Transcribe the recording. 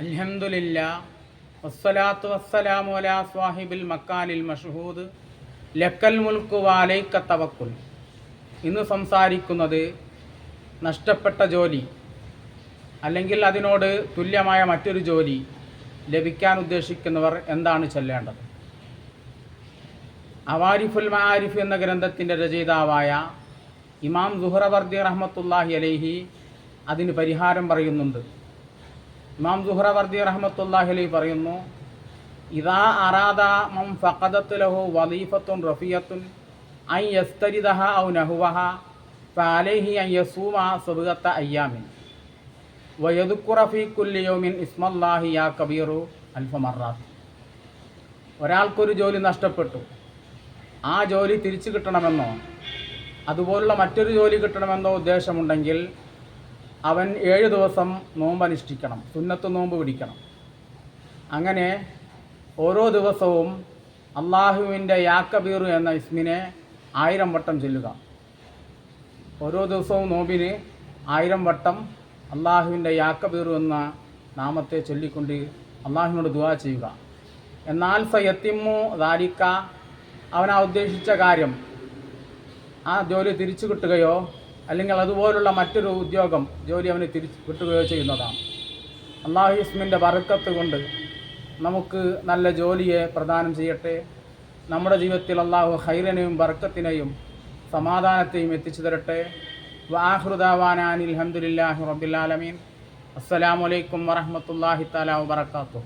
അൽഹംദുലില്ല വസ്സലാത്തു വസ്സലാമു അലാ സ്വാഹിബിൽ മക്കാലിൽ മഷഹൂദ് ലക്കൽ മുൽക്കു വാലൈക്ക തവക്കുൽ. ഇന്ന് സംസാരിക്കുന്നത് നഷ്ടപ്പെട്ട ജോലി അല്ലെങ്കിൽ അതിനോട് തുല്യമായ മറ്റൊരു ജോലി ലഭിക്കാൻ ഉദ്ദേശിക്കുന്നവർ എന്താണ് ചൊല്ലേണ്ടത്? അവാരിഫുൽ മാരിഫ് എന്ന ഗ്രന്ഥത്തിന്റെ രചയിതാവായ ഇമാം സുഹറവർദി റഹ്മത്തുല്ലാഹി അലൈഹി അതിന് പരിഹാരം പറയുന്നുണ്ട്. ഇമാം സുഹറവർദി റഹ്മത്തുല്ലാഹി അലൈഹി പറയുന്നു ഇതാ അറാദ മം ഫഖദത്ത് ലഹു വലീഫത്തുൻ റഫിയത്തുൻ ഐ യസ്തരിദഹ ഔ നഹുവഹ ഫഅലൈഹി അൻ യസൂമ സബഗത്ത അയ്യാമിൻ. വയദുക്കുറ ഫീ കുല്ലി യൗമിൻ ഇസ്മല്ലാഹി യാ കബീറു അൽഫ മറാത്ത്. ഒരാൾക്കൊരു ജോലി നഷ്ടപ്പെട്ടു. ആ ജോലി തിരിച്ചു കിട്ടണമെന്നോ അതുപോലുള്ള മറ്റൊരു ജോലി കിട്ടണമെന്നോ ഉദ്ദേശമുണ്ടെങ്കിൽ അവൻ ഏഴ് ദിവസം നോമ്പ് അനുഷ്ഠിക്കണം സുന്നത്ത് നോമ്പ് പിടിക്കണം. അങ്ങനെ ഓരോ ദിവസവും അള്ളാഹുവിന്റെ യാക്കബീർ എന്ന ഇസ്മിനെ ആയിരം വട്ടം ചൊല്ലുക. ഓരോ ദിവസവും നോമ്പിന് ആയിരം വട്ടം അള്ളാഹുവിന്റെ യാക്കബീർ എന്ന നാമത്തെ ചൊല്ലിക്കൊണ്ട് അള്ളാഹുവിനോട് ദുവാ ചെയ്യുക. എന്നാൽ സയത്തിമു ദാരിക്ക അവൻ ആ ഉദ്ദേശിച്ച കാര്യം ആ ജോലി തിരിച്ചു കിട്ടുകയോ അല്ലെങ്കിൽ അതുപോലുള്ള മറ്റൊരു ഉദ്യോഗം ജോലി അവന് തിരിച്ചു കിട്ടുകയോ ചെയ്യുന്നതാണ്. അള്ളാഹു ഇസ്മിന്റെ വറുക്കത്ത് കൊണ്ട് നമുക്ക് നല്ല ജോലിയെ പ്രദാനം ചെയ്യട്ടെ. നമ്മുടെ ജീവിതത്തിൽ അള്ളാഹു ഹൈറനെയും ബർക്കത്തിനെയും സമാധാനത്തെയും എത്തിച്ചു തരട്ടെ. വാഹൃദാവാനാനിൽ അലഹമുല്ലാഹി റബ്ബിലാലമീൻ അസ്സലാമലൈക്കും വറഹമത്തല്ലാഹി തലാ വാത്തു